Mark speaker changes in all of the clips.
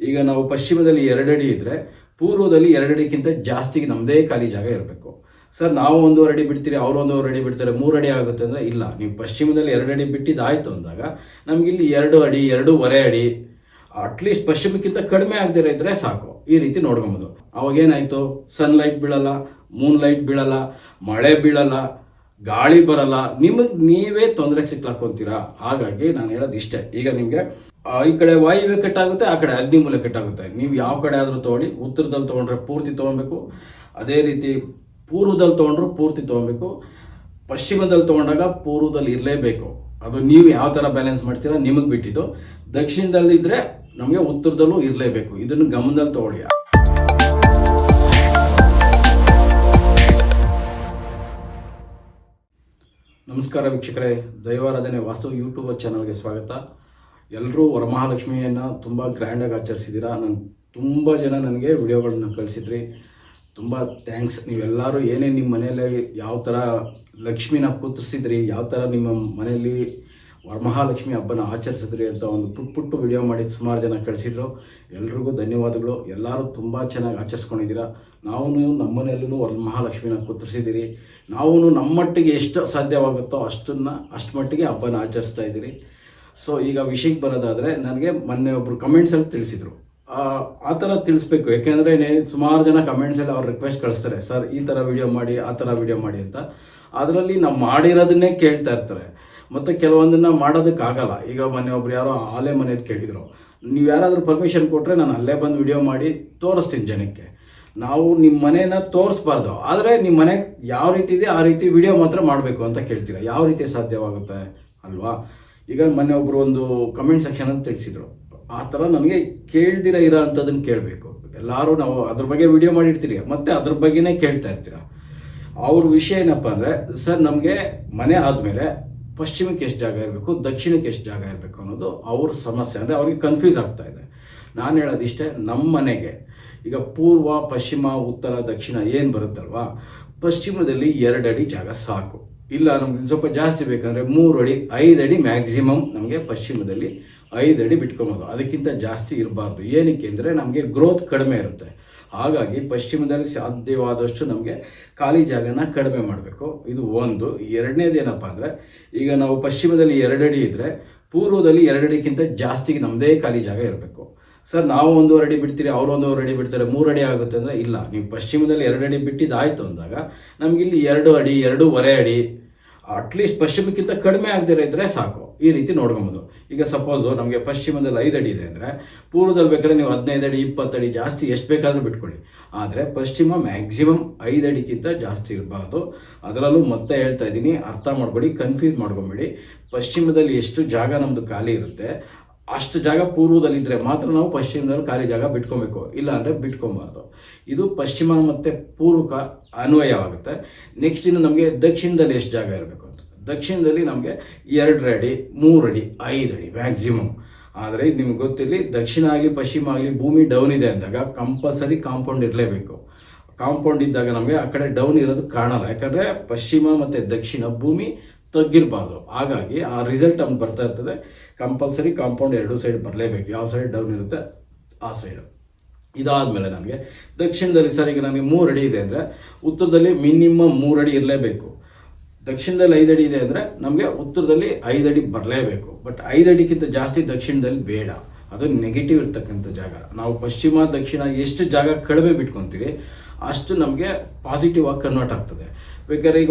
Speaker 1: ಈಗ ನಾವು ಪಶ್ಚಿಮದಲ್ಲಿ ಎರಡಡಿ ಇದ್ರೆ ಪೂರ್ವದಲ್ಲಿ ಎರಡಡಿಕ್ಕಿಂತ ಜಾಸ್ತಿ ನಮ್ಮದೇ ಖಾಲಿ ಜಾಗ ಇರಬೇಕು. ಸರ್, ನಾವು ಒಂದೂವರೆ ಅಡಿ ಬಿಡ್ತೀರಿ, ಅವ್ರು ಒಂದೂವರೆ ಅಡಿ ಬಿಡ್ತಾರೆ ಮೂರು ಅಡಿ ಆಗುತ್ತೆ ಅಂದರೆ ಇಲ್ಲ. ನೀವು ಪಶ್ಚಿಮದಲ್ಲಿ ಎರಡು ಅಡಿ ಬಿಟ್ಟಿದ್ದಾಯ್ತು ಅಂದಾಗ ನಮಗಿಲ್ಲಿ ಎರಡು ಅಡಿ ಎರಡೂವರೆ ಅಡಿ ಅಟ್ಲೀಸ್ಟ್ ಪಶ್ಚಿಮಕ್ಕಿಂತ ಕಡಿಮೆ ಆಗದೇ ಇದ್ರೆ ಸಾಕು. ಈ ರೀತಿ ನೋಡ್ಕೊಬೋದು. ಏನಾಯ್ತು? ಸನ್ಲೈಟ್ ಬೀಳಲ್ಲ ಮೂನ್ ಲೈಟ್ ಬೀಳಲ್ಲ, ಮಳೆ ಬೀಳಲ್ಲ ಗಾಳಿ ಬರಲ್ಲ. ನಿಮಗೆ ನೀವೇ ತೊಂದರೆಗೆ ಸಿಕ್ಲಾಕೊಂತೀರಾ? ಹಾಗಾಗಿ ನಾನು ಹೇಳೋದು ಇಷ್ಟೇ. ಈಗ ನಿಮಗೆ ಈ ಕಡೆ ವಾಯುವ್ಯ ಕಟ್ಟಾಗುತ್ತೆ, ಆ ಕಡೆ ಅಗ್ನಿ ಮೂಲೆ ಕಟ್ಟಾಗುತ್ತೆ. ನೀವು ಯಾವ ಕಡೆ ಆದರೂ ತೊಗೊಳ್ಳಿ, ಉತ್ತರದಲ್ಲಿ ತೊಗೊಂಡ್ರೆ ಪೂರ್ತಿ ತೊಗೊಬೇಕು ಅದೇ ರೀತಿ ಪೂರ್ವದಲ್ಲಿ ತೊಗೊಂಡ್ರು ಪೂರ್ತಿ ತೊಗೊಬೇಕು ಪಶ್ಚಿಮದಲ್ಲಿ ತೊಗೊಂಡಾಗ ಪೂರ್ವದಲ್ಲಿ ಇರಲೇಬೇಕು. ಅದು ನೀವು ಯಾವ ಥರ ಬ್ಯಾಲೆನ್ಸ್ ಮಾಡ್ತೀರಾ, ನಿಮಗೆ ಬಿಟ್ಟಿದ್ದು. ದಕ್ಷಿಣದಲ್ಲಿದ್ದರೆ ನಮಗೆ ಉತ್ತರದಲ್ಲೂ ಇರಲೇಬೇಕು. ಇದನ್ನು ಗಮನದಲ್ಲಿ ತಗೊಳ್ಳಿ. ನಮಸ್ಕಾರ ವೀಕ್ಷಕರೇ, ದೈವಾರಾಧನೆ ವಾಸ್ತು ಯೂಟ್ಯೂಬ್ ಚಾನಲ್ಗೆ ಸ್ವಾಗತ. ಎಲ್ಲರೂ ವರಮಹಾಲಕ್ಷ್ಮಿಯನ್ನು ತುಂಬ ಗ್ರ್ಯಾಂಡಾಗಿ ಆಚರಿಸಿದ್ದೀರಾ? ನಾನು ತುಂಬ ಜನ ನನಗೆ ವಿಡಿಯೋಗಳನ್ನ ಕಳಿಸಿದ್ರಿ. ತುಂಬ ಥ್ಯಾಂಕ್ಸ್ ನೀವೆಲ್ಲರೂ ಏನೇ ನಿಮ್ಮ ಮನೆಯಲ್ಲಿ ಯಾವ ಥರ ಲಕ್ಷ್ಮಿನ ಕೂತ್ರಿಸಿದ್ರಿ ಯಾವ ಥರ ನಿಮ್ಮ ಮನೆಯಲ್ಲಿ ವರಮಹಾಲಕ್ಷ್ಮಿ ಹಬ್ಬನ ಆಚರಿಸಿದ್ರಿ ಅಂತ ಒಂದು ಪುಟ್ ಪುಟ್ಟು ವಿಡಿಯೋ ಮಾಡಿ ಸುಮಾರು ಜನ ಕಳಿಸಿದ್ರು. ಎಲ್ರಿಗೂ ಧನ್ಯವಾದಗಳು. ಎಲ್ಲರೂ ತುಂಬ ಚೆನ್ನಾಗಿ ಆಚರಿಸ್ಕೊಂಡಿದ್ದೀರಾ? ನಾವು ನಮ್ಮ ಮನೆಯಲ್ಲೂ ವರಮಹಾಲಕ್ಷ್ಮಿನ ಕೂತ್ರಿಸಿದ್ದೀರಿ. ನಾವು ನಮ್ಮ ಮಟ್ಟಿಗೆ ಎಷ್ಟು ಸಾಧ್ಯವಾಗುತ್ತೋ ಅಷ್ಟನ್ನು, ಅಷ್ಟು ಮಟ್ಟಿಗೆ ಹಬ್ಬನ ಆಚರಿಸ್ತಾ ಇದ್ದೀರಿ. ಸೊ ಈಗ ವಿಷಯಕ್ಕೆ ಬರೋದಾದರೆ, ನನಗೆ ಮೊನ್ನೆ ಒಬ್ಬರು ಕಮೆಂಟ್ಸಲ್ಲಿ ತಿಳಿಸಿದರು. ಆ ಥರ ತಿಳಿಸ್ಬೇಕು. ಯಾಕೆಂದರೆ ಸುಮಾರು ಜನ ಕಮೆಂಟ್ಸಲ್ಲಿ ಅವ್ರು ರಿಕ್ವೆಸ್ಟ್ ಕಳಿಸ್ತಾರೆ. ಸರ್, ಈ ಥರ ವಿಡಿಯೋ ಮಾಡಿ, ಆ ಥರ ವಿಡಿಯೋ ಮಾಡಿ ಅಂತ. ಅದರಲ್ಲಿ ನಾವು ಮಾಡಿರೋದನ್ನೇ ಕೇಳ್ತಾ ಇರ್ತಾರೆ. ಮತ್ತು ಕೆಲವೊಂದನ್ನು ಮಾಡೋದಕ್ಕಾಗಲ್ಲ. ಈಗ ಮೊನ್ನೆ ಒಬ್ರು ಯಾರೋ ಆಲೆ ಮನೆಯದು ಕೇಳಿದರು. ನೀವು ಯಾರಾದರೂ ಪರ್ಮಿಷನ್ ಕೊಟ್ಟರೆ ನಾನು ಅಲ್ಲೇ ಬಂದು ವಿಡಿಯೋ ಮಾಡಿ ತೋರಿಸ್ತೀನಿ ಜನಕ್ಕೆ. ನಾವು ನಿಮ್ಮ ಮನೇನ ತೋರಿಸ್ಬಾರ್ದು. ಆದರೆ ನಿಮ್ಮ ಮನೆ ಯಾವ ರೀತಿ ಇದೆ, ಆ ರೀತಿ ವಿಡಿಯೋ ಮಾತ್ರ ಮಾಡಬೇಕು ಅಂತ ಕೇಳ್ತೀರಾ? ಯಾವ ರೀತಿ ಸಾಧ್ಯವಾಗುತ್ತೆ? ಅಲ್ವಾ? ಈಗ ಮೊನ್ನೆ ಒಬ್ಬರು ಒಂದು ಕಮೆಂಟ್ ಸೆಕ್ಷನ್ ಅಂತ ತಿಳಿಸಿದ್ರು. ಆ ಥರ ನಮಗೆ ಕೇಳ್ದಿರ, ಇರೋ ಅಂಥದ್ದನ್ನು ಕೇಳಬೇಕು. ಎಲ್ಲರೂ ನಾವು ಅದ್ರ ಬಗ್ಗೆ ವಿಡಿಯೋ ಮಾಡಿರ್ತೀರಿ. ಮತ್ತೆ ಅದ್ರ ಬಗ್ಗೆನೇ ಕೇಳ್ತಾ ಇರ್ತೀರ? ಅವ್ರ ವಿಷಯ ಏನಪ್ಪ ಅಂದರೆ, ಸರ್ ನಮಗೆ ಮನೆ ಆದಮೇಲೆ ಪಶ್ಚಿಮಕ್ಕೆ ಎಷ್ಟು ಜಾಗ ಇರಬೇಕು, ದಕ್ಷಿಣಕ್ಕೆ ಎಷ್ಟು ಜಾಗ ಇರಬೇಕು ಅನ್ನೋದು ಅವ್ರ ಸಮಸ್ಯೆ. ಅಂದರೆ ಅವ್ರಿಗೆ ಕನ್ಫ್ಯೂಸ್ ಆಗ್ತಾ ಇದೆ. ನಾನು ಹೇಳೋದಿಷ್ಟೇ ನಮ್ಮ ಮನೆಗೆ ಈಗ ಪೂರ್ವ, ಪಶ್ಚಿಮ, ಉತ್ತರ, ದಕ್ಷಿಣ ಏನು ಬರುತ್ತಲ್ವಾ? ಪಶ್ಚಿಮದಲ್ಲಿ ಎರಡು ಅಡಿ ಜಾಗ ಸಾಕು. ಇಲ್ಲ ನಮ್ಗೆ ಸ್ವಲ್ಪ ಜಾಸ್ತಿ ಬೇಕಂದ್ರೆ ಮೂರು ಅಡಿ ಐದು ಅಡಿ ಮ್ಯಾಕ್ಸಿಮಮ್ ನಮಗೆ ಪಶ್ಚಿಮದಲ್ಲಿ ಐದು ಅಡಿ ಬಿಟ್ಕೊಬೋದು. ಅದಕ್ಕಿಂತ ಜಾಸ್ತಿ ಇರಬಾರ್ದು. ಏನಕ್ಕೆ ಅಂದರೆ ನಮಗೆ ಗ್ರೋತ್ ಕಡಿಮೆ ಇರುತ್ತೆ. ಹಾಗಾಗಿ ಪಶ್ಚಿಮದಲ್ಲಿ ಸಾಧ್ಯವಾದಷ್ಟು ನಮಗೆ ಖಾಲಿ ಜಾಗನ ಕಡಿಮೆ ಮಾಡಬೇಕು. ಇದು ಒಂದು. ಎರಡನೇದು ಏನಪ್ಪ ಅಂದರೆ, ಈಗ ನಾವು ಪಶ್ಚಿಮದಲ್ಲಿ ಎರಡಡಿ ಇದ್ದರೆ ಪೂರ್ವದಲ್ಲಿ ಎರಡಡಿಗಿಂತ ಜಾಸ್ತಿ ನಮ್ಮದೇ ಖಾಲಿ ಜಾಗ ಇರಬೇಕು. ಸರ್, ನಾವು ಒಂದೂವರೆ ಅಡಿ ಬಿಡ್ತೀರಿ, ಅವ್ರು ಒಂದೂವರೆ ಅಡಿ ಬಿಡ್ತಾರೆ, ಮೂರು ಅಡಿ ಆಗುತ್ತೆ ಅಂದರೆ ಇಲ್ಲ. ನೀವು ಪಶ್ಚಿಮದಲ್ಲಿ ಎರಡು ಅಡಿ ಬಿಟ್ಟಿದ್ದಾಯಿತು ಅಂದಾಗ ನಮಗಿಲ್ಲಿ ಎರಡು ಅಡಿ, ಎರಡೂವರೆ ಅಡಿ ಅಟ್ಲೀಸ್ಟ್ ಪಶ್ಚಿಮಕ್ಕಿಂತ ಕಡಿಮೆ ಆಗದಿರೋ ಇದ್ರೆ ಸಾಕು. ಈ ರೀತಿ ನೋಡ್ಕೊಬೋದು. ಈಗ ಸಪೋಸು ನಮಗೆ ಪಶ್ಚಿಮದಲ್ಲಿ ಐದು ಅಡಿ ಇದೆ ಅಂದರೆ ಪೂರ್ವದಲ್ಲಿ ಬೇಕಾದ್ರೆ ನೀವು ಹದಿನೈದು ಅಡಿ, ಇಪ್ಪತ್ತು ಅಡಿ ಜಾಸ್ತಿ ಎಷ್ಟು ಬೇಕಾದರೂ ಬಿಟ್ಕೊಳ್ಳಿ. ಆದರೆ ಪಶ್ಚಿಮ ಮ್ಯಾಕ್ಸಿಮಮ್ ಐದು ಅಡಿಗಿಂತ ಜಾಸ್ತಿ ಇರಬಾರ್ದು. ಅದರಲ್ಲೂ ಮತ್ತೆ ಹೇಳ್ತಾ ಇದ್ದೀನಿ, ಅರ್ಥ ಮಾಡ್ಕೊಡಿ ಕನ್ಫ್ಯೂಸ್ ಮಾಡ್ಕೊಂಬೇಡಿ. ಪಶ್ಚಿಮದಲ್ಲಿ ಎಷ್ಟು ಜಾಗ ನಮ್ಮದು ಖಾಲಿ ಇರುತ್ತೆ ಅಷ್ಟು ಜಾಗ ಪೂರ್ವದಲ್ಲಿದ್ದರೆ ಮಾತ್ರ ನಾವು ಪಶ್ಚಿಮದಲ್ಲಿ ಖಾಲಿ ಜಾಗ ಬಿಟ್ಕೊಬೇಕು. ಇಲ್ಲ ಅಂದರೆ ಬಿಟ್ಕೊಬಾರ್ದು. ಇದು ಪಶ್ಚಿಮ ಮತ್ತು ಪೂರ್ವಕ ಅನ್ವಯವಾಗುತ್ತೆ. ನೆಕ್ಸ್ಟ್ ಇನ್ನು ನಮಗೆ ದಕ್ಷಿಣದಲ್ಲಿ ಎಷ್ಟು ಜಾಗ ಇರಬೇಕು ಅಂತ. ದಕ್ಷಿಣದಲ್ಲಿ ನಮಗೆ ಎರಡು ಅಡಿ ಮೂರು ಅಡಿ ಐದು ಅಡಿ ಮ್ಯಾಕ್ಸಿಮಮ್ ಆದರೆ ನಿಮ್ಗೆ ಗೊತ್ತಿರಲಿ, ದಕ್ಷಿಣ ಆಗಲಿ, ಪಶ್ಚಿಮ ಆಗಲಿ ಭೂಮಿ ಡೌನ್ ಇದೆ ಅಂದಾಗ ಕಂಪಲ್ಸರಿ ಕಾಂಪೌಂಡ್ ಇರಲೇಬೇಕು. ಕಾಂಪೌಂಡ್ ಇದ್ದಾಗ ನಮಗೆ ಆ ಕಡೆ ಡೌನ್ ಇರೋದು ಕಾಣಲ್ಲ. ಯಾಕಂದರೆ ಪಶ್ಚಿಮ ಮತ್ತು ದಕ್ಷಿಣ ಭೂಮಿ ತಗ್ಗಿರಬಾರ್ದು. ಹಾಗಾಗಿ ಆ ರಿಸಲ್ಟ್ ನಮ್ಗೆ ಬರ್ತಾ ಇರ್ತದೆ. ಕಂಪಲ್ಸರಿ ಕಾಂಪೌಂಡ್ ಎರಡು ಸೈಡ್ ಬರಲೇಬೇಕು. ಯಾವ ಸೈಡ್ ಡೌನ್ ಇರುತ್ತೆ ಆ ಸೈಡು ಇದಾದಮೇಲೆ ನಮಗೆ ದಕ್ಷಿಣದಲ್ಲಿ ಸರ್ ನನಗೆ ಮೂರು ಅಡಿ ಇದೆ ಅಂದರೆ ಉತ್ತರದಲ್ಲಿ ಮಿನಿಮಮ್ ಮೂರು ಅಡಿ ಇರಲೇಬೇಕು. ದಕ್ಷಿಣದಲ್ಲಿ ಐದು ಅಡಿ ಇದೆ ಅಂದರೆ ನಮಗೆ ಉತ್ತರದಲ್ಲಿ ಐದು ಅಡಿ ಬರಲೇಬೇಕು. ಬಟ್ ಐದು ಅಡಿಗಿಂತ ಜಾಸ್ತಿ ದಕ್ಷಿಣದಲ್ಲಿ ಬೇಡ. ಅದು ನೆಗೆಟಿವ್ ಇರ್ತಕ್ಕಂಥ ಜಾಗ. ನಾವು ಪಶ್ಚಿಮ, ದಕ್ಷಿಣ ಎಷ್ಟು ಜಾಗ ಕಡಿಮೆ ಬಿಟ್ಕೊತೀವಿ ಅಷ್ಟು ನಮಗೆ ಪಾಸಿಟಿವ್ ಆಗಿ ಕನ್ವರ್ಟ್ ಆಗ್ತದೆ. ಬೇಕಾದ್ರೆ ಈಗ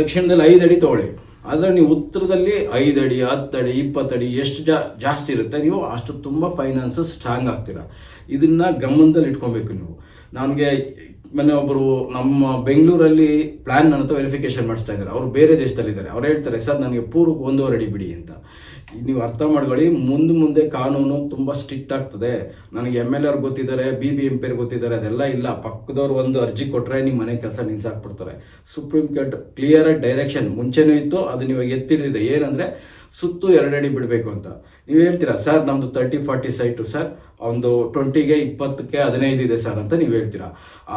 Speaker 1: ದಕ್ಷಿಣದಲ್ಲಿ ಐದು ಅಡಿ ತಗೊಳ್ಳಿ. ಆದರೆ ನೀವು ಉತ್ತರದಲ್ಲಿ ಐದು ಅಡಿ, ಹತ್ತು ಅಡಿ, ಇಪ್ಪತ್ತು ಅಡಿ ಎಷ್ಟು ಜಾ, ಜಾಸ್ತಿ ಇರುತ್ತೆ, ನೀವು ಅಷ್ಟು ತುಂಬ ಫೈನಾನ್ಸಸ್ ಸ್ಟ್ರಾಂಗ್ ಆಗ್ತೀರಾ. ಇದನ್ನ ಗಮನದಲ್ಲಿ ಇಟ್ಕೊಬೇಕು ನೀವು. ನನಗೆ ಮೊನ್ನೆ ಒಬ್ಬರು ನಮ್ಮ ಬೆಂಗಳೂರಲ್ಲಿ ಪ್ಲಾನ್ ನನ್ನ ವೆರಿಫಿಕೇಶನ್ ಮಾಡಿಸ್ತಾ ಇದ್ದಾರೆ. ಅವರು ಬೇರೆ ದೇಶದಲ್ಲಿದ್ದಾರೆ. ಅವ್ರು ಹೇಳ್ತಾರೆ, ಸರ್, ನನಗೆ ಪೂರ್ವಕ್ಕೆ ಒಂದೂವರೆ ಅಡಿ ಬಿಡಿ ಅಂತ. ನೀವು ಅರ್ಥ ಮಾಡ್ಕೊಳ್ಳಿ, ಮುಂದೆ ಮುಂದೆ ಕಾನೂನು ತುಂಬ ಸ್ಟ್ರಿಕ್ಟ್ ಆಗ್ತದೆ. ನನಗೆ ಎಂ ಎಲ್ ಆರ್ ಗೊತ್ತಿದ್ದಾರೆ ಬಿ ಬಿ ಎಂ ಪಿ ಗೊತ್ತಿದ್ದಾರೆ, ಅದೆಲ್ಲ ಇಲ್ಲ. ಪಕ್ಕದವ್ರು ಒಂದು ಅರ್ಜಿ ಕೊಟ್ಟರೆ ನಿಮ್ಮ ಮನೆ ಕೆಲಸ ನಿಲ್ಸಾಕ್ಬಿಡ್ತಾರೆ ಸುಪ್ರೀಂ ಕೋರ್ಟ್ ಕ್ಲಿಯರ್ ಡೈರೆಕ್ಷನ್ ಮುಂಚೆನೂ ಇತ್ತು, ಅದು ನೀವು ಎತ್ತಿಡಿದೆ ಏನಂದರೆ ಸುತ್ತು ಎರಡಡಿ ಬಿಡಬೇಕು ಅಂತ. ನೀವು ಹೇಳ್ತೀರಾ, ಸರ್, ನಮ್ದು ತರ್ಟಿ ಫಾರ್ಟಿ ಸೈಟು ಸರ್ ಒಂದು ಟ್ವೆಂಟಿಗೆ ಇಪ್ಪತ್ತಕ್ಕೆ ಹದಿನೈದು ಇದೆ, ಸರ್, ಅಂತ ನೀವು ಹೇಳ್ತೀರಾ?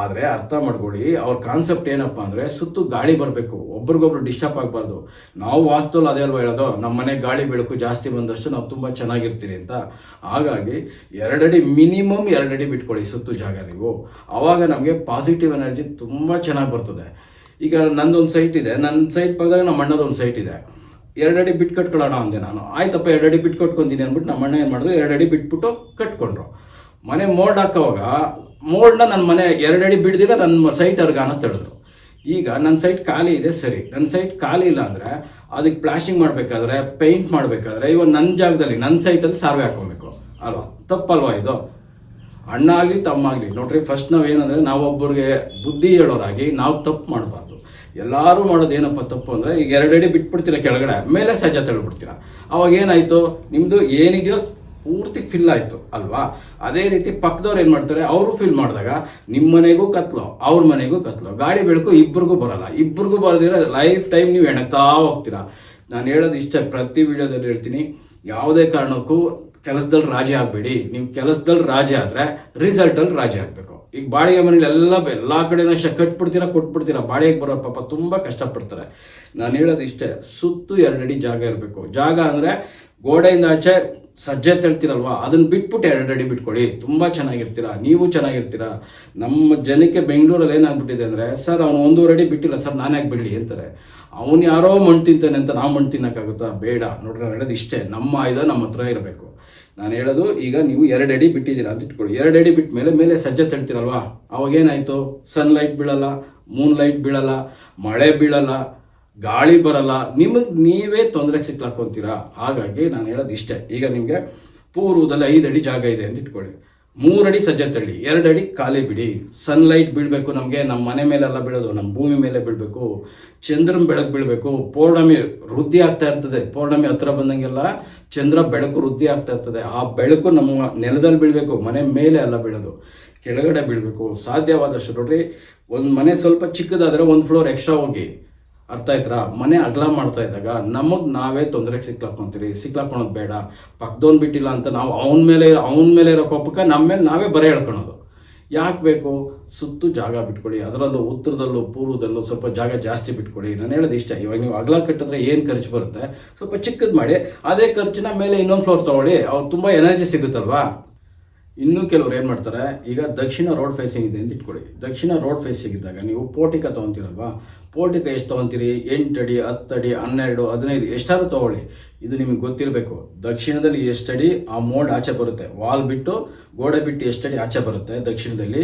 Speaker 1: ಆದರೆ ಅರ್ಥ ಮಾಡ್ಕೊಳ್ಳಿ, ಅವ್ರ ಕಾನ್ಸೆಪ್ಟ್ ಏನಪ್ಪ ಅಂದರೆ ಸುತ್ತು ಗಾಳಿ ಬರಬೇಕು. ಒಬ್ರಿಗೊಬ್ರು ಡಿಸ್ಟರ್ಬ್ ಆಗಬಾರ್ದು. ನಾವು ವಾಸ್ತುಲ್ ಅದೇ ಅಲ್ವಾ ಹೇಳೋದು? ನಮ್ಮ ಮನೆ ಗಾಳಿ ಬೆಳಕು ಜಾಸ್ತಿ ಬಂದಷ್ಟು ನಾವು ತುಂಬ ಚೆನ್ನಾಗಿರ್ತೀರಿ ಅಂತ. ಹಾಗಾಗಿ ಎರಡಡಿ ಮಿನಿಮಮ್ ಎರಡಡಿ ಬಿಟ್ಕೊಳ್ಳಿ ಸುತ್ತು ಜಾಗ ನೀವು. ಆವಾಗ ನಮಗೆ ಪಾಸಿಟಿವ್ ಎನರ್ಜಿ ತುಂಬ ಚೆನ್ನಾಗಿ ಬರ್ತದೆ. ಈಗ ನಂದೊಂದು ಸೈಟ್ ಇದೆ. ನನ್ನ ಸೈಟ್ ಪಕ್ಕದಾಗ ನಮ್ಮ ಅಣ್ಣದೊಂದು ಸೈಟ್ ಇದೆ. ಎರಡಡಿ ಬಿಟ್ಟು ಕಟ್ಕೊಳ್ಳೋಣ ಅಂದೆ ನಾನು. ಆಯ್ತಪ್ಪ, ಎರಡಡಿ ಬಿಟ್ಟು ಕಟ್ಕೊಂತೀನಿ ಅಂದ್ಬಿಟ್ಟು ನಮ್ಮ ಅಣ್ಣ ಏನು ಮಾಡಿದ್ರು, ಎರಡಡಿ ಬಿಟ್ಬಿಟ್ಟು ಕಟ್ಕೊಂಡ್ರು. ಮನೆ ಮೋಲ್ಡ್ ಹಾಕೋವಾಗ, ಮೋಲ್ಡ್ನ ನನ್ನ ಮನೆ ಎರಡಡಿ ಬಿಡ್ದಿರ ನನ್ನ ಸೈಟ್ ಅರ್ಗಾನ ತಡೆದ್ರು. ಈಗ ನನ್ನ ಸೈಟ್ ಖಾಲಿ ಇದೆ, ಸರಿ. ನನ್ನ ಸೈಟ್ ಖಾಲಿ ಇಲ್ಲ ಅಂದರೆ ಅದಕ್ಕೆ ಪ್ಲಾಸ್ಟಿಂಗ್ ಮಾಡಬೇಕಾದ್ರೆ ಪೇಂಟ್ ಮಾಡಬೇಕಾದ್ರೆ, ಇವಾಗ ನನ್ನ ಜಾಗದಲ್ಲಿ ನನ್ನ ಸೈಟಲ್ಲಿ ಸಾರ್ವೆ ಹಾಕೊಬೇಕು ಅಲ್ವಾ? ತಪ್ಪಲ್ವಾ ಇದು? ಅಣ್ಣ ಆಗಲಿ, ತಮ್ಮ ಆಗಲಿ. ನೋಡ್ರಿ ಫಸ್ಟ್ ನಾವು ಏನಂದ್ರೆ ನಾವೊಬ್ಬರಿಗೆ ಬುದ್ಧಿ ಹೇಳೋರಾಗಿ ನಾವು ತಪ್ಪು ಮಾಡಬಾರ್ದು. ಎಲ್ಲರೂ ಮಾಡೋದು ಏನಪ್ಪ ತಪ್ಪು ಅಂದ್ರೆ ಈಗ ಎರಡೆಡೆ ಬಿಟ್ಬಿಡ್ತೀರ ಕೆಳಗಡೆ, ಮೇಲೆ ಸಜ್ಜ ತಳ್ಬಿಡ್ತೀರಾ ಅವಾಗ ಏನಾಯ್ತು? ನಿಮ್ದು ಏನಿದೆಯೋ ಪೂರ್ತಿ ಫಿಲ್ ಆಯ್ತು, ಅಲ್ವಾ? ಅದೇ ರೀತಿ ಪಕ್ಕದವ್ರು ಏನು ಮಾಡ್ತಾರೆ? ಅವರು ಫಿಲ್ ಮಾಡಿದಾಗ ನಿಮ್ಮ ಮನೆಗೂ ಕತ್ಲೋ, ಅವ್ರ ಮನೆಗೂ ಕತ್ಲು. ಗಾಳಿ ಬೆಳಕು ಇಬ್ಬರಿಗೂ ಬರಲ್ಲ. ಇಬ್ಬರಿಗೂ ಬರೋದಿರೋ ಲೈಫ್ ಟೈಮ್ ನೀವು ಎಣಗ್ತಾ ಹೋಗ್ತೀರಾ. ನಾನು ಹೇಳೋದು ಇಷ್ಟ, ಪ್ರತಿ ವಿಡಿಯೋದಲ್ಲಿ ಹೇಳ್ತೀನಿ. ಯಾವುದೇ ಕಾರಣಕ್ಕೂ ಕೆಲಸದಲ್ಲಿ ರಾಜ ಆಗಬೇಡಿ. ನೀವು ಕೆಲಸದಲ್ಲಿ ರಾಜ ಆದ್ರೆ ರಿಸಲ್ಟ್ ಅಲ್ಲಿ ರಾಜಿ ಆಗಬೇಕು. ಈಗ ಬಾಡಿಗೆ ಮನೇಲಿ ಎಲ್ಲ ಎಲ್ಲಾ ಕಡೆನೂ ಶ ಕಟ್ಬಿಡ್ತೀರಾ, ಕೊಟ್ಬಿಡ್ತೀರಾ, ಬಾಡಿಗೆಗೆ ಬರೋ ಪಾಪ ತುಂಬಾ ಕಷ್ಟಪಡ್ತಾರೆ. ನಾನು ಹೇಳೋದು ಇಷ್ಟೇ, ಸುತ್ತು ಎರಡಡಿ ಜಾಗ ಇರಬೇಕು. ಜಾಗ ಅಂದ್ರೆ ಗೋಡೆಯಿಂದ ಆಚೆ ಸಜ್ಜೆ ತಳ್ತೀರಲ್ವಾ ಅದನ್ನ ಬಿಟ್ಬಿಟ್ಟು ಎರಡಡಿ ಬಿಟ್ಕೊಡಿ. ತುಂಬಾ ಚೆನ್ನಾಗಿರ್ತೀರಾ, ನೀವು ಚೆನ್ನಾಗಿರ್ತೀರಾ. ನಮ್ಮ ಜನಕ್ಕೆ ಬೆಂಗಳೂರಲ್ಲಿ ಏನಾಗ್ಬಿಟ್ಟಿದೆ ಅಂದ್ರೆ, ಸರ್, ಅವನು ಒಂದೂವರೆ ಅಡಿ ಬಿಟ್ಟಿಲ್ಲ, ಸರ್, ನಾನು ಯಾಕೆ ಬಿಡಲಿ? ಅಂತಾರೆ. ಅವನು ಯಾರೋ ಮಣ್ಣು ತಿಂತಾನೆ ಅಂತ ನಾವು ಮಣ್ಣು ತಿನ್ನೋಕ್ಕಾಗುತ್ತಾ? ಬೇಡ. ನೋಡ್ರಿ ಹೇಳೋದು ಇಷ್ಟೇ. ನಮ್ಮ ಆಯುಧ ನಮ್ಮ ಹತ್ರ ಇರಬೇಕು. ನಾನು ಹೇಳೋದು, ಈಗ ನೀವು ಎರಡು ಅಡಿ ಬಿಟ್ಟಿದ್ದೀರಾ ಅಂತ ಇಟ್ಕೊಳ್ಳಿ. ಎರಡು ಅಡಿ ಬಿಟ್ಟ ಮೇಲೆ ಮೇಲೆ ಸಜ್ಜೆ ತಳ್ತೀರಲ್ವಾ ಅವಾಗ ಏನಾಯ್ತು? ಸನ್ಲೈಟ್ ಬೀಳಲ್ಲ ಮೂನ್ ಲೈಟ್ ಬೀಳಲ್ಲ, ಮಳೆ ಬೀಳಲ್ಲ, ಗಾಳಿ ಬರಲ್ಲ. ನಿಮಗೆ ನೀವೇ ತೊಂದರೆಗೆ ಸಿಕ್ಲಾಕೊಂತೀರಾ? ಹಾಗಾಗಿ ನಾನು ಹೇಳೋದು ಇಷ್ಟೇ. ಈಗ ನಿಮಗೆ ಪೂರ್ವದಲ್ಲಿ ಐದು ಅಡಿ ಜಾಗ ಇದೆ ಅಂತ ಇಟ್ಕೊಳ್ಳಿ. ಮೂರಡಿ ಸಜ್ಜೆ ತಳ್ಳಿ, ಎರಡಡಿ ಖಾಲಿ ಬಿಡಿ. ಸನ್ಲೈಟ್ ಬೀಳಬೇಕು ನಮಗೆ ನಮ್ಮ ಮನೆ ಮೇಲೆಲ್ಲ ಬೀಳೋದು ನಮ್ಮ ಭೂಮಿ ಮೇಲೆ ಬೀಳಬೇಕು. ಚಂದ್ರನ ಬೆಳಕು ಬೀಳಬೇಕು. ಪೌರ್ಣಮಿ ವೃದ್ಧಿ ಆಗ್ತಾ ಇರ್ತದೆ. ಪೌರ್ಣಮಿ ಹತ್ರ ಬಂದಂಗೆಲ್ಲ ಚಂದ್ರ ಬೆಳಕು ವೃದ್ಧಿ ಆಗ್ತಾ ಇರ್ತದೆ. ಆ ಬೆಳಕು ನಮ್ಮ ನೆಲದಲ್ಲಿ ಬೀಳಬೇಕು, ಮನೆ ಮೇಲೆ ಎಲ್ಲ ಬೀಳೋದು. ಕೆಳಗಡೆ ಬೀಳಬೇಕು. ಸಾಧ್ಯವಾದಷ್ಟು ನೋಡ್ರಿ, ಒಂದು ಮನೆ ಸ್ವಲ್ಪ ಚಿಕ್ಕದಾದರೆ ಒಂದು ಫ್ಲೋರ್ ಎಕ್ಸ್ಟ್ರಾ ಹೋಗಿ ಅರ್ಥ ಆಯ್ತಾ ಮನೆ ಅಗಲ ಮಾಡ್ತಾ ಇದ್ದಾಗ ನಮಗ್ ನಾವೇ ತೊಂದರೆಗೆ ಸಿಕ್ಲಾಕೊಂತೀರಿ. ಸಿಕ್ಲಾಕೊಳೋದು ಬೇಡ. ಪಕ್ಕದೋನ್ ಬಿಟ್ಟಿಲ್ಲ ಅಂತ ನಾವು ಅವನ ಮೇಲೆ ಅವನ ಮೇಲೆ ಇರೋ ಕೋಪಕ್ಕೆ ನಮ್ಮ ಮೇಲೆ ನಾವೇ ಬರೆ ಹೇಳ್ಕೊಳೋದು ಯಾಕೆ ಬೇಕು? ಸುತ್ತು ಜಾಗ ಬಿಟ್ಕೊಡಿ. ಅದರಲ್ಲೂ ಉತ್ತರದಲ್ಲೂ ಪೂರ್ವದಲ್ಲೂ ಸ್ವಲ್ಪ ಜಾಗ ಜಾಸ್ತಿ ಬಿಟ್ಕೊಡಿ. ನಾನು ಹೇಳೋದು ಇಷ್ಟ. ಇವಾಗ ನೀವು ಅಗಲ ಕಟ್ಟಿದ್ರೆ ಏನು ಖರ್ಚು ಬರುತ್ತೆ? ಸ್ವಲ್ಪ ಚಿಕ್ಕದು ಮಾಡಿ. ಅದೇ ಖರ್ಚಿನ ಮೇಲೆ ಇನ್ನೊಂದು ಫ್ಲೋರ್ ತಗೊಳ್ಳಿ. ಅವ್ರು ತುಂಬ ಎನರ್ಜಿ ಸಿಗುತ್ತಲ್ವಾ? ಇನ್ನು ಕೆಲವ್ರು ಏನು ಮಾಡ್ತಾರೆ, ಈಗ ದಕ್ಷಿಣ ರೋಡ್ ಫೇಸಿಂಗ್ ಇದೆ ಅಂತ ಇಟ್ಕೊಳ್ಳಿ. ದಕ್ಷಿಣ ರೋಡ್ ಫೇಸಿಂಗ್ ಇದ್ದಾಗ ನೀವು ಪೋಟಿಕ ತೊಗೊಂತೀರಲ್ವಾ? ಪೋಟಿಕ ಎಷ್ಟು ತೊಗೊಂತೀರಿ? ಎಂಟು ಅಡಿ, ಹತ್ತು ಅಡಿ, ಹನ್ನೆರಡು, ಹದಿನೈದು, ಎಷ್ಟಾದ್ರು ತೊಗೊಳ್ಳಿ. ಇದು ನಿಮಗೆ ಗೊತ್ತಿರಬೇಕು. ದಕ್ಷಿಣದಲ್ಲಿ ಎಷ್ಟಡಿ ಆ ಮೋಡ್ ಆಚೆ ಬರುತ್ತೆ. ವಾಲ್ ಬಿಟ್ಟು ಗೋಡೆ ಬಿಟ್ಟು ಎಷ್ಟಡಿ ಆಚೆ ಬರುತ್ತೆ ದಕ್ಷಿಣದಲ್ಲಿ.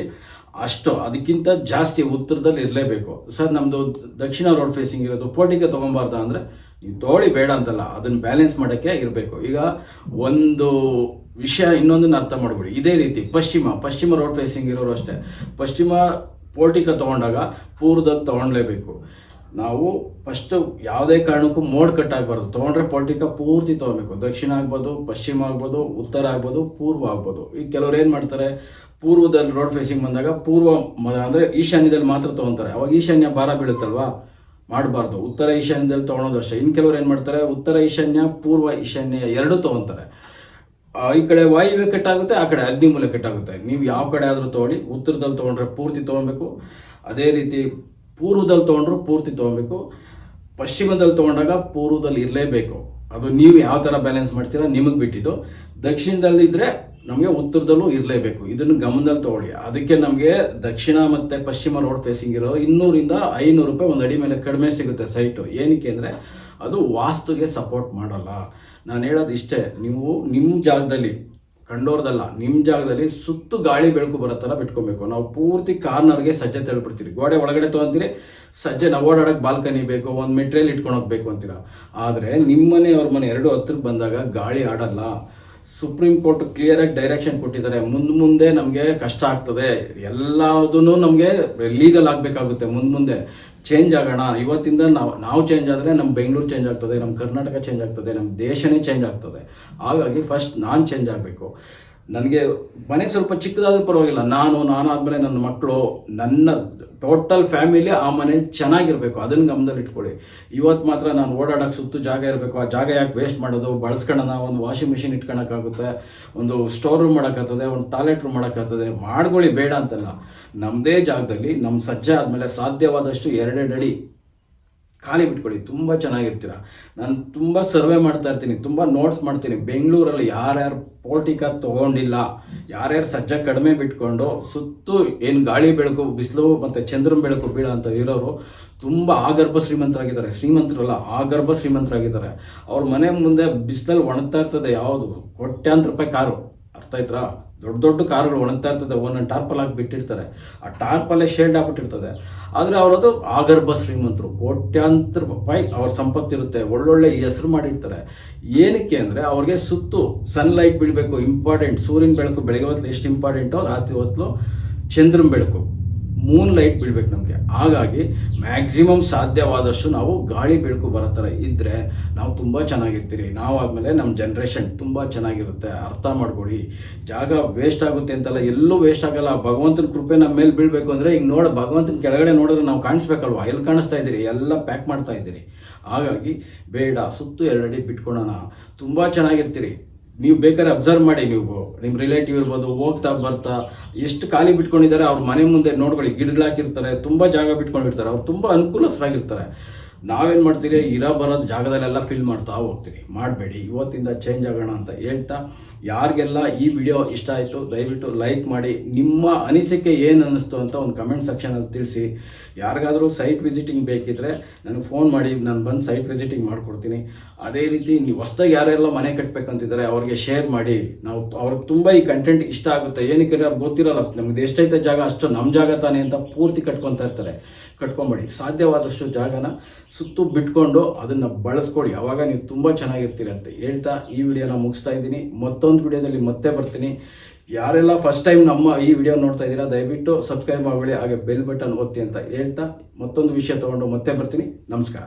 Speaker 1: ಅಷ್ಟು, ಅದಕ್ಕಿಂತ ಜಾಸ್ತಿ ಉತ್ತರದಲ್ಲಿ ಇರಲೇಬೇಕು. ಸರ್ ನಮ್ಮದು ದಕ್ಷಿಣ ರೋಡ್ ಫೇಸಿಂಗ್ ಇರೋದು ಪೋಟಿಕ ತೊಗೊಬಾರ್ದ ಅಂದರೆ, ನೀವು ತಗೊಳ್ಳಿ, ಬೇಡ ಅಂತಲ್ಲ. ಅದನ್ನ ಬ್ಯಾಲೆನ್ಸ್ ಮಾಡೋಕ್ಕೆ ಇರಬೇಕು. ಈಗ ಒಂದು ವಿಷಯ ಇನ್ನೊಂದನ್ನ ಅರ್ಥ ಮಾಡ್ಬಿಡಿ ಇದೇ ರೀತಿ, ಪಶ್ಚಿಮ ಪಶ್ಚಿಮ ರೋಡ್ ಫೇಸಿಂಗ್ ಇರೋರು ಅಷ್ಟೇ. ಪಶ್ಚಿಮ ಪೋರ್ಟಿಕ ತಗೊಂಡಾಗ ಪೂರ್ವದಲ್ಲಿ ತಗೊಳ್ಲೇಬೇಕು ನಾವು ಫಸ್ಟ್ ಯಾವುದೇ ಕಾರಣಕ್ಕೂ ಮೋಡ್ ಕಟ್ ಆಗಬಾರ್ದು. ತೊಗೊಂಡ್ರೆ ಪೊಲಿಟಿಕ ಪೂರ್ತಿ ತೊಗೊಬೇಕು. ದಕ್ಷಿಣ ಆಗ್ಬೋದು, ಪಶ್ಚಿಮ ಆಗ್ಬೋದು, ಉತ್ತರ ಆಗ್ಬೋದು, ಪೂರ್ವ ಆಗ್ಬೋದು. ಈಗ ಕೆಲವ್ರು ಏನು ಮಾಡ್ತಾರೆ? ಪೂರ್ವದಲ್ಲಿ ರೋಡ್ ಫೇಸಿಂಗ್ ಬಂದಾಗ ಪೂರ್ವ ಅಂದ್ರೆ ಈಶಾನ್ಯದಲ್ಲಿ ಮಾತ್ರ ತೊಗೊಂತಾರೆ. ಅವಾಗ ಈಶಾನ್ಯ ಭಾರ ಬೀಳುತ್ತಲ್ವಾ? ಮಾಡಬಾರ್ದು. ಉತ್ತರ ಈಶಾನ್ಯದಲ್ಲಿ ತೊಗೊಳೋದು ಅಷ್ಟೇ. ಇನ್ನು ಕೆಲವ್ರು ಏನು ಮಾಡ್ತಾರೆ? ಉತ್ತರ ಈಶಾನ್ಯ, ಪೂರ್ವ ಈಶಾನ್ಯ ಎರಡೂ ತೊಗೊತಾರೆ. ಈ ಕಡೆ ವಾಯುವ್ಯ ಕಟ್ಟಾಗುತ್ತೆ, ಆ ಕಡೆ ಅಗ್ನಿ ಮೂಲೆ ಕಟ್ಟಾಗುತ್ತೆ. ನೀವು ಯಾವ ಕಡೆ ಆದರೂ ತೊಗೊಳ್ಳಿ, ಉತ್ತರದಲ್ಲಿ ತೊಗೊಂಡ್ರೆ ಪೂರ್ತಿ ತೊಗೊಬೇಕು ಅದೇ ರೀತಿ ಪೂರ್ವದಲ್ಲಿ ತೊಗೊಂಡ್ರು ಪೂರ್ತಿ ತೊಗೊಬೇಕು ಪಶ್ಚಿಮದಲ್ಲಿ ತೊಗೊಂಡಾಗ ಪೂರ್ವದಲ್ಲಿ ಇರಲೇಬೇಕು. ಅದು ನೀವು ಯಾವ ಥರ ಬ್ಯಾಲೆನ್ಸ್ ಮಾಡ್ತೀರಾ ನಿಮಗೆ ಬಿಟ್ಟಿದ್ದು. ದಕ್ಷಿಣದಲ್ಲಿ ಇದ್ರೆ ನಮಗೆ ಉತ್ತರದಲ್ಲೂ ಇರಲೇಬೇಕು. ಇದನ್ನು ಗಮನದಲ್ಲಿ ತಗೊಳ್ಳಿ. ಅದಕ್ಕೆ ನಮಗೆ ದಕ್ಷಿಣ ಮತ್ತೆ ಪಶ್ಚಿಮ ರೋಡ್ ಫೇಸಿಂಗ್ ಇರೋ ಇನ್ನೂರಿಂದ ಐನೂರು ರೂಪಾಯಿ ಒಂದು ಅಡಿ ಮೇಲೆ ಕಡಿಮೆ ಸಿಗುತ್ತೆ ಸೈಟು ಏನಕ್ಕೆ ಅಂದರೆ ಅದು ವಾಸ್ತುಗೆ ಸಪೋರ್ಟ್ ಮಾಡಲ್ಲ. ನಾನು ಹೇಳೋದು ಇಷ್ಟೇ, ನೀವು ನಿಮ್ಮ ಜಾಗದಲ್ಲಿ, ಕಂಡೋರ್ದಲ್ಲ ನಿಮ್ಮ ಜಾಗದಲ್ಲಿ ಸುತ್ತು ಗಾಳಿ ಬೆಳಕು ಬರೋ ಥರ ಬಿಟ್ಕೊಬೇಕು. ನಾವು ಪೂರ್ತಿ ಕಾರ್ನರ್ಗೆ ಸಜ್ಜೆ ತಳ್ಬಿಡ್ತೀರಿ. ಗೋಡೆ ಒಳಗಡೆ ತೊಗೊಂತೀರಿ, ಸಜ್ಜೆ ನಾವು ಓಡಾಡೋಕೆ ಬಾಲ್ಕನಿ ಬೇಕು, ಒಂದು ಮೆಟ್ರಿಯಲ್ ಇಟ್ಕೊಂಡು ಹೋಗ್ಬೇಕು ಅಂತೀರ. ಆದರೆ ನಿಮ್ಮ ಮನೆ ಅವ್ರ ಮನೆ ಎರಡು ಹತ್ರಕ್ಕೆ ಬಂದಾಗ ಗಾಳಿ ಆಡಲ್ಲ. ಸುಪ್ರೀಂ ಕೋರ್ಟ್ ಕ್ಲಿಯರ್ ಆಗಿ ಡೈರೆಕ್ಷನ್ ಕೊಟ್ಟಿದ್ದಾರೆ. ಮುಂದ್ ಮುಂದೆ ನಮಗೆ ಕಷ್ಟ ಆಗ್ತದೆ. ಎಲ್ಲದೂ ನಮಗೆ ಲೀಗಲ್ ಆಗಬೇಕಾಗುತ್ತೆ ಮುಂದ್ ಮುಂದೆ. ಚೇಂಜ್ ಆಗೋಣ. ಇವತ್ತಿಂದ ನಾವು ನಾವು ಚೇಂಜ್ ಆದರೆ ನಮ್ಮ ಬೆಂಗಳೂರು ಚೇಂಜ್ ಆಗ್ತದೆ ನಮ್ಮ ಕರ್ನಾಟಕ ಚೇಂಜ್ ಆಗ್ತದೆ ನಮ್ಮ ದೇಶನೇ ಚೇಂಜ್ ಆಗ್ತದೆ. ಹಾಗಾಗಿ ಫಸ್ಟ್ ನಾನು ಚೇಂಜ್ ಆಗಬೇಕು. ನನಗೆ ಮನೆ ಸ್ವಲ್ಪ ಚಿಕ್ಕದಾದ್ರೂ ಪರವಾಗಿಲ್ಲ. ನಾನು, ನಾನಾದ್ಮೇಲೆ ನನ್ನ ಮಕ್ಕಳು, ನನ್ನ ಟೋಟಲ್ ಫ್ಯಾಮಿಲಿ ಆ ಮನೆ ಚೆನ್ನಾಗಿರಬೇಕು. ಅದನ್ನ ಗಮನದಲ್ಲಿ ಇಟ್ಕೊಳ್ಳಿ. ಇವತ್ತು ಮಾತ್ರ ನಾನು ಓಡಾಡಕ್ಕೆ ಸುತ್ತು ಜಾಗ ಇರಬೇಕು. ಆ ಜಾಗ ಯಾಕೆ ವೇಸ್ಟ್ ಮಾಡೋದು? ಬಳಸ್ಕೊಳ್ಳೋಣ ಒಂದು ವಾಷಿಂಗ್ ಮಿಷಿನ್ ಇಟ್ಕೊಳಕ್ಕಾಗುತ್ತೆ ಒಂದು ಸ್ಟೋರ್ ರೂಮ್ ಮಾಡೋಕ್ಕಾಗ್ತದೆ, ಒಂದು ಟಾಯ್ಲೆಟ್ ರೂಮ್ ಮಾಡೋಕ್ಕಾಗ್ತದೆ. ಮಾಡ್ಕೊಳ್ಳಿ, ಬೇಡ ಅಂತಲ್ಲ. ನಮ್ಮದೇ ಜಾಗದಲ್ಲಿ ನಮ್ಮ ಸಜ್ಜೆ ಆದಮೇಲೆ ಸಾಧ್ಯವಾದಷ್ಟು ಎರಡೆರಡು ಅಡಿ ಖಾಲಿ ಬಿಟ್ಕೊಳ್ಳಿ. ತುಂಬ ಚೆನ್ನಾಗಿರ್ತೀರ? ನಾನು ತುಂಬ ಸರ್ವೆ ಮಾಡ್ತಾ ಇರ್ತೀನಿ. ತುಂಬ ನೋಟ್ಸ್ ಮಾಡ್ತೀನಿ. ಬೆಂಗಳೂರಲ್ಲಿ ಯಾರ್ಯಾರು ಪೋರ್ಟಿಕ ತಗೊಂಡಿಲ್ಲ. ಯಾರ್ಯಾರು ಸಜ್ಜ ಕಡಿಮೆ ಬಿಟ್ಕೊಂಡು ಸುತ್ತು ಏನು ಗಾಳಿ ಬೆಳಕು, ಬಿಸಿಲು ಮತ್ತು ಚಂದ್ರನ ಬೆಳಕು ಬೀಳ ಅಂತ ಇರೋರು ತುಂಬ ಆಗರ್ಭ ಶ್ರೀಮಂತರಾಗಿದ್ದಾರೆ. ಶ್ರೀಮಂತರಲ್ಲ, ಆಗರ್ಭ ಶ್ರೀಮಂತರಾಗಿದ್ದಾರೆ. ಅವ್ರ ಮನೆ ಮುಂದೆ ಬಿಸಿಲಲ್ಲಿ ಒಣಗ್ತಾ ಇರ್ತದೆ ಯಾವುದು? ಕೋಟ್ಯಾಂತರ ರೂಪಾಯಿ ಕಾರು. ಅರ್ಥ ಆಯ್ತಾ? ದೊಡ್ಡ ದೊಡ್ಡ ಕಾರುಗಳು ಒಣಗ್ತಾ ಇರ್ತದೆ, ಒಂದೊಂದು ಟಾರ್ಪಲ್ ಹಾಕಿ ಬಿಟ್ಟಿರ್ತಾರೆ. ಆ ಟಾರ್ಪಲ್ಲೇ ಶೇಡ್ ಹಾಕ್ಬಿಟ್ಟಿರ್ತದೆ ಆದರೆ ಅವರದು ಆಗರ್ಭ ಶ್ರೀಮಂತರು, ಕೋಟ್ಯಾಂತರ ರೂಪಾಯಿ ಅವ್ರ ಸಂಪತ್ತಿರುತ್ತೆ, ಒಳ್ಳೊಳ್ಳೆ ಹೆಸರು ಮಾಡಿರ್ತಾರೆ. ಏನಕ್ಕೆ ಅಂದರೆ ಅವ್ರಿಗೆ ಸುತ್ತು ಸನ್ಲೈಟ್ ಬೀಳಬೇಕು ಇಂಪಾರ್ಟೆಂಟ್ ಸೂರ್ಯನ ಬೆಳಕು ಬೆಳಗ್ಗೆ ಹೊತ್ತು ಎಷ್ಟು ಇಂಪಾರ್ಟೆಂಟೋ ರಾತ್ರಿ ಹೊತ್ತು ಚಂದ್ರನ ಬೆಳಕು. ಮೂನ್ ಲೈಟ್ ಬೀಳ್ಬೇಕು ನಮಗೆ. ಹಾಗಾಗಿ ಮ್ಯಾಕ್ಸಿಮಮ್ ಸಾಧ್ಯವಾದಷ್ಟು ನಾವು ಗಾಳಿ ಬೆಳಕು ಬರೋ ಥರ ಇದ್ದರೆ ನಾವು ತುಂಬ ಚೆನ್ನಾಗಿರ್ತೀರಿ. ನಾವು ಆದಮೇಲೆ ನಮ್ಮ ಜನ್ರೇಷನ್ ತುಂಬ ಚೆನ್ನಾಗಿರುತ್ತೆ. ಅರ್ಥ ಮಾಡ್ಕೊಳ್ಳಿ. ಜಾಗ ವೇಸ್ಟ್ ಆಗುತ್ತೆ ಅಂತಲ್ಲ, ಎಲ್ಲೂ ವೇಸ್ಟ್ ಆಗಲ್ಲ. ಭಗವಂತನ ಕೃಪೆ ನಮ್ಮ ಮೇಲೆ ಬೀಳಬೇಕು ಅಂದರೆ ಈಗ ನೋಡ, ಭಗವಂತನ ಕೆಳಗಡೆ ನೋಡಿದ್ರೆ ನಾವು ಕಾಣಿಸ್ಬೇಕಲ್ವಾ? ಎಲ್ಲಿ ಕಾಣಿಸ್ತಾ ಇದ್ದೀರಿ? ಎಲ್ಲ ಪ್ಯಾಕ್ ಮಾಡ್ತಾ ಇದ್ದೀರಿ. ಹಾಗಾಗಿ ಬೇಡ, ಸುತ್ತು ಎರಡಡಿ ಬಿಟ್ಕೊಳೋಣ. ತುಂಬ ಚೆನ್ನಾಗಿರ್ತೀರಿ. ನೀವು ಬೇಕಾದ್ರೆ ಅಬ್ಸರ್ವ್ ಮಾಡಿ ನೀವು. ನಿಮ್ಮ ರಿಲೇಟಿವ್ ಇರ್ಬೋದು, ಹೋಗ್ತಾ ಬರ್ತಾ ಎಷ್ಟು ಖಾಲಿ ಬಿಟ್ಕೊಂಡಿದ್ದಾರೆ, ಅವ್ರ ಮನೆ ಮುಂದೆ ನೋಡ್ಕೊಳ್ಳಿ ಗಿಡಗಳಾಕಿರ್ತಾರೆ ತುಂಬ ಜಾಗ ಬಿಟ್ಕೊಂಡಿರ್ತಾರೆ, ಅವ್ರು ತುಂಬ ಅನುಕೂಲಸ್ಥರಾಗಿರ್ತಾರೆ. ನಾವೇನು ಮಾಡ್ತೀರಿ, ಇರೋ ಬರೋದು ಜಾಗದಲ್ಲೆಲ್ಲ ಫಿಲ್ ಮಾಡ್ತಾ ಹೋಗ್ತೀರಿ. ಮಾಡಬೇಡಿ, ಇವತ್ತಿಂದ ಚೇಂಜ್ ಆಗೋಣ ಅಂತ ಹೇಳ್ತಾ ಯಾರಿಗೆಲ್ಲ ಈ ವಿಡಿಯೋ ಇಷ್ಟ ಆಯಿತು, ದಯವಿಟ್ಟು ಲೈಕ್ ಮಾಡಿ. ನಿಮ್ಮ ಅನಿಸಿಕೆ ಏನು ಅನ್ನಿಸ್ತು ಅಂತ ಒಂದು ಕಮೆಂಟ್ ಸೆಕ್ಷನಲ್ಲಿ ತಿಳಿಸಿ. ಯಾರಿಗಾದರೂ ಸೈಟ್ ವಿಸಿಟಿಂಗ್ ಬೇಕಿದ್ರೆ ನನಗೆ ಫೋನ್ ಮಾಡಿ, ನಾನು ಬಂದು ಸೈಟ್ ವಿಸಿಟಿಂಗ್ ಮಾಡಿಕೊಡ್ತೀನಿ. ಅದೇ ರೀತಿ ನೀವು ಹೊಸ್ದಾಗಿ ಯಾರೆಲ್ಲ ಮನೆ ಕಟ್ಟಬೇಕಂತಿದ್ದಾರೆ ಅವ್ರಿಗೆ ಶೇರ್ ಮಾಡಿ. ನಾವು ಅವ್ರಿಗೆ ತುಂಬ ಈ ಕಂಟೆಂಟ್ ಇಷ್ಟ ಆಗುತ್ತೆ. ಏನಕ್ಕೆ ಅವ್ರಿಗೆ ಗೊತ್ತಿರಲ್ಲ, ನಮ್ಗೆ ಎಷ್ಟೈತೆ ಜಾಗ, ಅಷ್ಟು ನಮ್ಮ ಜಾಗ ತಾನೇ ಅಂತ ಪೂರ್ತಿ ಕಟ್ಕೊತಾ ಇರ್ತಾರೆ. ಕಟ್ಕೊಂಬೇಡಿ. ಸಾಧ್ಯವಾದಷ್ಟು ಜಾಗನ ಸುತ್ತು ಬಿಟ್ಕೊಂಡು ಅದನ್ನು ಬಳಸ್ಕೊಡಿ. ಅವಾಗ ನೀವು ತುಂಬ ಚೆನ್ನಾಗಿರ್ತೀರಂತೆ. ಹೇಳ್ತಾ ಈ ವಿಡಿಯೋನ ಮುಗಿಸ್ತಾ ಇದ್ದೀನಿ. ಮತ್ತೊಂದು ವಿಡಿಯೋದಲ್ಲಿ ಮತ್ತೆ ಬರ್ತೀನಿ. ಯಾರೆಲ್ಲ ಫಸ್ಟ್ ಟೈಮ್ ನಮ್ಮ ಈ ವಿಡಿಯೋ ನೋಡ್ತಾ ಇದ್ದೀರಾ, ದಯವಿಟ್ಟು ಸಬ್ಸ್ಕ್ರೈಬ್ ಆಗಬೇಡಿ ಹಾಗೆ ಬೆಲ್ ಬಟನ್ ಒತ್ತಿ ಅಂತ ಹೇಳ್ತಾ ಮತ್ತೊಂದು ವಿಷಯ ತೊಗೊಂಡು ಮತ್ತೆ ಬರ್ತೀನಿ. ನಮಸ್ಕಾರ.